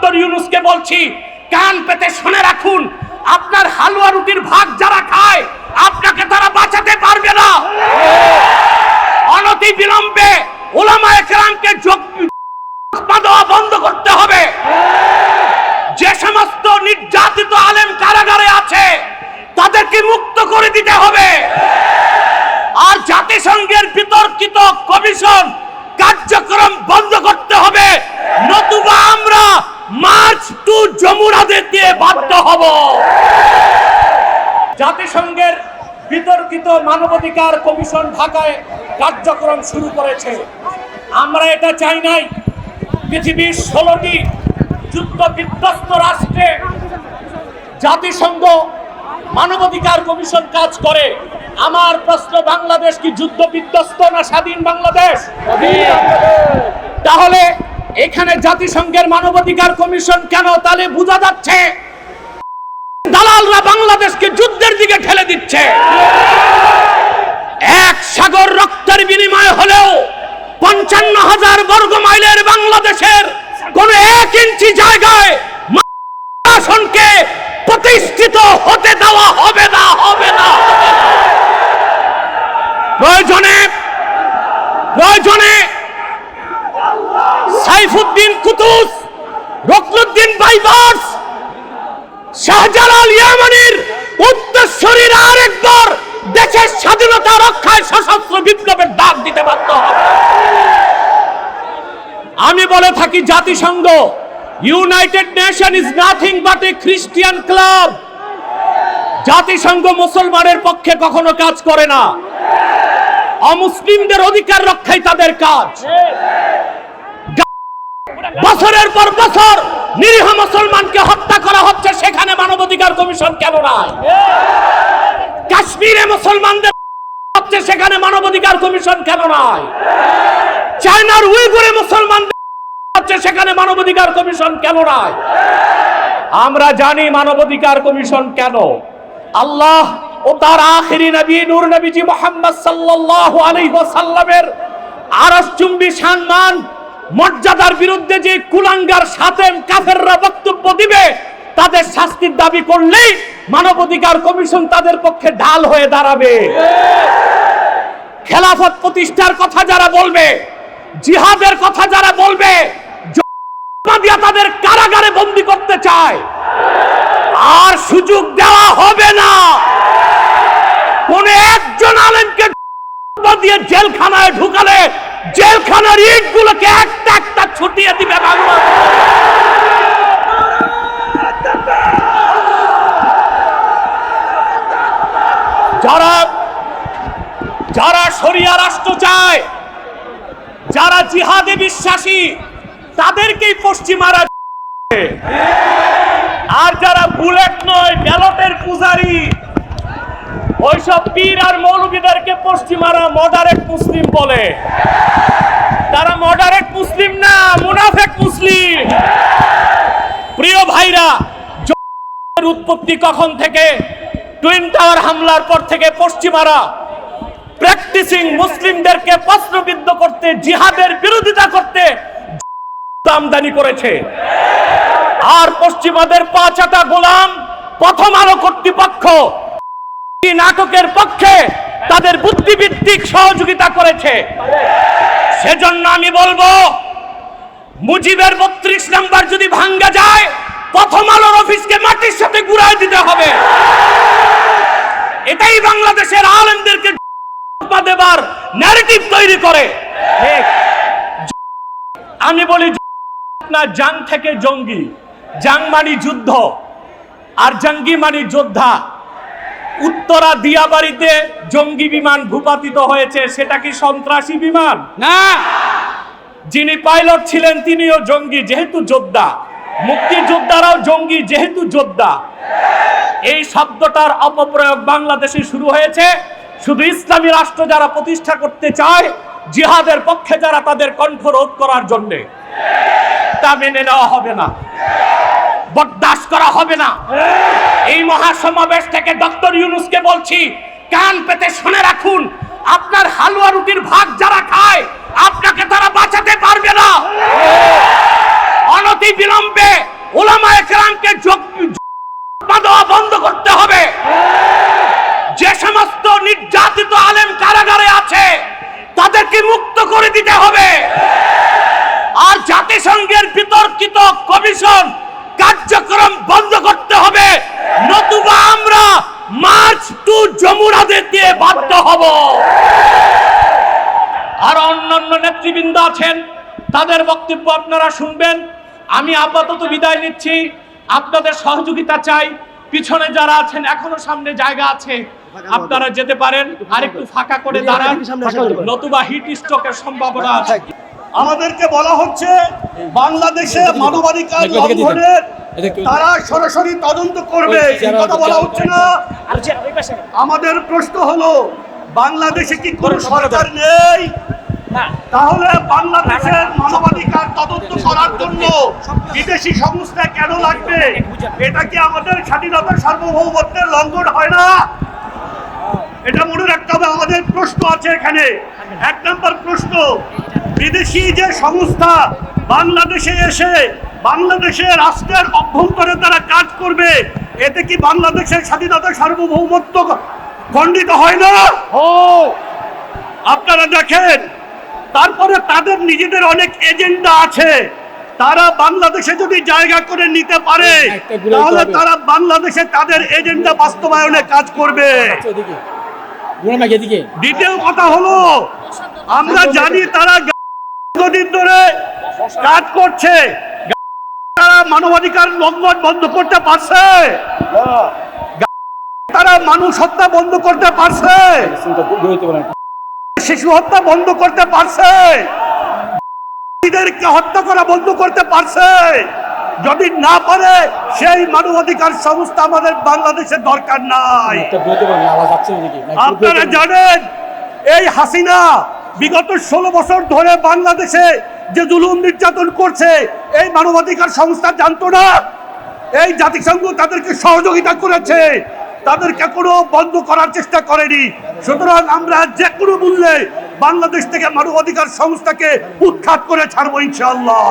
Doctor ইউনুসকে বলছি, কান পেতে শুনে রাখুন, আপনার হালুয়া রুটির ভাগ যারা খায়, আপনাকে তারা বাঁচাতে পারবে না। অনতি বিলম্বে ওলামা একরামকে দেওয়া বন্ধ করতে হবে। যে সমস্ত নির্যাতিত আলেম কারাগারে আছে, তাদেরকে মুক্ত করে দিতে হবে। আর জাতিসংঘের বিতর্কিত কমিশন কার্যক্রম বন্ধ করতে হবে। নতুবা আমরা মার্চ টু যমুনাদের দিয়ে বাধ্য হব। জাতিসংঘের বিতর্কিত মানবাধিকার কমিশন ঢাকায় কার্যক্রম শুরু করেছে। আমরা এটা চাই নাই। পৃথিবীর ষোলোটি যুদ্ধ বিধ্বস্ত রাষ্ট্রে জাতিসংঘ মানবাধিকার কমিশন কাজ করে। আমার প্রশ্ন বাংলাদেশ কি যুদ্ধ বিধ্বস্ত না স্বাধীন বাংলাদেশ। তাহলে এখানে জাতিসংঘের মানবাধিকার কমিশন কেন তাহলে বোঝা যাচ্ছে? দালালরা বাংলাদেশকে যুদ্ধের দিকে ঠেলে দিচ্ছে। এক সাগর রক্তের বিনিময় হলেও পঞ্চান্ন হাজার বর্গ মাইলের বাংলাদেশের কোন এক ইঞ্চি শাসনকে প্রতিষ্ঠিত হতে দেওয়া হবে না হবে না হবে না। প্রয়োজনে প্রয়োজনে সাইফুদ্দিন কুতুস বাইবার্স শাহজালাল ইয়ামানির উত্তরসূরির আরেকবার দেশের স্বাধীনতা রক্ষায় সশস্ত্র বিপ্লবের ডাক দিতে বাধ্য আমি বলে থাকি, জাতিসংঘ, United Nation is nothing but a Christian club. জাতিসংঘ মুসলমানের পক্ষে কখনো কাজ করে না। অমুসলিমদের অধিকার রক্ষাই তাদের কাজ। বছরের পর বছর নিরীহ মুসলমানকে হত্যা করা হচ্ছে, সেখানে মানবাধিকার কমিশন কেন নাই? কাশ্মীরে মুসলমানদের হচ্ছে, সেখানে মানবাধিকার কমিশন কেন নাই? চায়নার উইগুরে মুসলমানদের হচ্ছে, সেখানে মানবাধিকার কমিশন কেন নাই? আমরা জানি মানবাধিকার কমিশন কেন। আল্লাহ ও তার আখেরি নবী, নূর নবীজি মোহাম্মদ সাল্লাল্লাহু আলাইহি ওয়াসাল্লামের আরশ চুম্বি সম্মান মর্যাদার বিরুদ্ধে যে কুলাঙ্গার সাথে কাফেররা বক্তব্য দিবে, তাদের শাস্তির দাবি করলেই মানবাধিকার কমিশন তাদের পক্ষে ঢাল হয়ে দাঁড়াবে। খেলাফত প্রতিষ্ঠার কথা যারা বলবে, জিহাদের কথা যারা বলবে তাদের কারাগারে বন্দি করতে চায়। আর সুযোগ দেওয়া হবে না। কোন একজন আলেমকে দিয়ে জেলখানায় ঢুকালে জেলখানার ইট গুলোকে একটা একটা ছুটিয়ে দিবে বাংলা। যারা যারা শরিয়া রাষ্ট্র চায়, যারা জিহাদে বিশ্বাসী, তাদেরকেই পশ্চিমারা আর যারা বুলেট নয়, ব্যালটের পূজারি ওইসব পীর আর মৌলবীদেরকে পশ্চিমারা মডারেট মুসলিম বলে। তারা মডারেট মুসলিম না, মুনাফেক মুসলিম। প্রিয় ভাইরা উৎপত্তি কখন থেকে? টুইন টাওয়ার হামলার পর থেকে পশ্চিমারা প্র্যাকটিসিং মুসলিমদেরকে প্রশ্নবিদ্ধ করতে, জিহাদের বিরোধিতা করতে আমদানি করেছে। আর পশ্চিমাদের পাঁচাটা গোলাম প্রথম আলো কর্তৃপক্ষ নাটকের পক্ষে তাদের বুদ্ধিভিত্তিক সহযোগিতা করেছে। সেজন্য আমি বলব মুজিবের বত্রিশ নাম্বার যদি ভাঙ্গা যায় প্রথম আলোর অফিসকে মাটির সাথে গুড়ায় দিতে হবে। এটাই বাংলাদেশের আলেমদেরকে দেবার ন্যারেটিভ তৈরি করে। আমি বলি না জাং থেকে জঙ্গি। জাং মানি যুদ্ধ আর জঙ্গি মানি যোদ্ধা উত্তরা দিয়াবাড়িতে জঙ্গি বিমান ভূপাতিত হয়েছে সেটা কি সন্ত্রাসী বিমান? না। যিনি পাইলট ছিলেন তিনিও জঙ্গি যেহেতু যোদ্ধা। মুক্তিযোদ্ধারাও জঙ্গি যেহেতু যোদ্ধা। এই শব্দটার অপপ্রয়োগ বাংলাদেশে শুরু হয়েছে। শুধু ইসলামী রাষ্ট্র যারা প্রতিষ্ঠা করতে চায় জিহাদের পক্ষে যারা তাদের কণ্ঠ রোধ করার জন্যে। তা মেনে নেওয়া হবে না। বরদাস্ত করা হবে না। এই মহাসমাবেশ থেকে ডক্টর ইউনুসকে বলছি, কান পেতে শুনে রাখুন, আপনার হালুয়া রুটির ভাগ যারা খায়, আপনাকে তারা বাঁচাতে পারবে না। অনতি বিলম্বে দেওয়া বন্ধ করতে হবে। যে সমস্ত নির্যাতিত আলেম কারাগারে আছে, তাদেরকে মুক্ত করে দিতে হবে। আর জাতিসংঘের বিতর্কিত কমিশন কার্যক্রম বন্ধ করতে হবে নতুবা আমরা মার্চ টু দিয়ে বাধ্য হব। আর অন্যান্য নেতৃবৃন্দ আছেন তাদের বক্তব্য আপনারা শুনবেন। আমি আপাতত বিদায় নিচ্ছি। আপনাদের সহযোগিতা চাই। পিছনে যারা আছেন এখনও সামনে জায়গা আছে। আপনারা যেতে পারেন। আর একটু ফাঁকা করে দাঁড়ান। নতুবা হিট স্ট্রোকের সম্ভাবনা আছে। আমাদেরকে বলা হচ্ছে বাংলাদেশে মানবাধিকার লঙ্ঘনের তারা সরাসরি তদন্ত করবে কথা বলা হচ্ছে না। আমাদের প্রশ্ন হলো বাংলাদেশে কি কোন সরকার নেই? তাহলে বাংলাদেশের মানবাধিকার তদন্ত করার জন্য বিদেশি সংস্থা কেন লাগবে? এটা কি আমাদের স্বাধীনতা সার্বভৌমত্বের লঙ্ঘন হয় না? এটা মনে রাখতে হবে আমাদের প্রশ্ন আছে এখানে। এক নম্বর প্রশ্ন বিদেশি যে সংস্থা বাংলাদেশে এসে বাংলাদেশের রাষ্ট্রের অভ্যন্তরে তারা কাজ করবে এতে কি বাংলাদেশের স্বাধীনতা সার্বভৌমত্ব খণ্ডিত হয় না? ও! আপনারা দেখেন তারপরে তাদের নিজেদের অনেক এজেন্ডা আছে। তারা বাংলাদেশে যদি জায়গা করে নিতে পারে তাহলে তারা বাংলাদেশে তাদের এজেন্ডা বাস্তবায়নে কাজ করবে। দ্বিতীয় কথা হলো আমরা জানি তারা ধরে কাজ করছে। মানবাধিকার লঙ্ঘন বন্ধ করতে পারছে। তারা মানুষ হত্যা বন্ধ করতে পারছে। শিশু হত্যা বন্ধ করতে পারছে। হত্যা করা বন্ধ করতে পারছে। যদি না পারে, সেই মানবাধিকার সংস্থা আমাদের বাংলাদেশের দরকার নাই। আপনারা জানেন, এই হাসিনা বিগত ষোলো বছর ধরে বাংলাদেশে যে জুলুম নির্যাতন করছে, এই মানবাধিকার সংস্থা জানতো না। এই জাতিসংঘ তাদেরকে সহযোগিতা করেছে। তাদেরকে কোনো বন্ধ করার চেষ্টা করেনি। সুতরাং আমরা যে কোনো মূল্যে বাংলাদেশ থেকে মানবাধিকার সংস্থাকে উৎখাত করে ছাড়বো ইনশাল্লাহ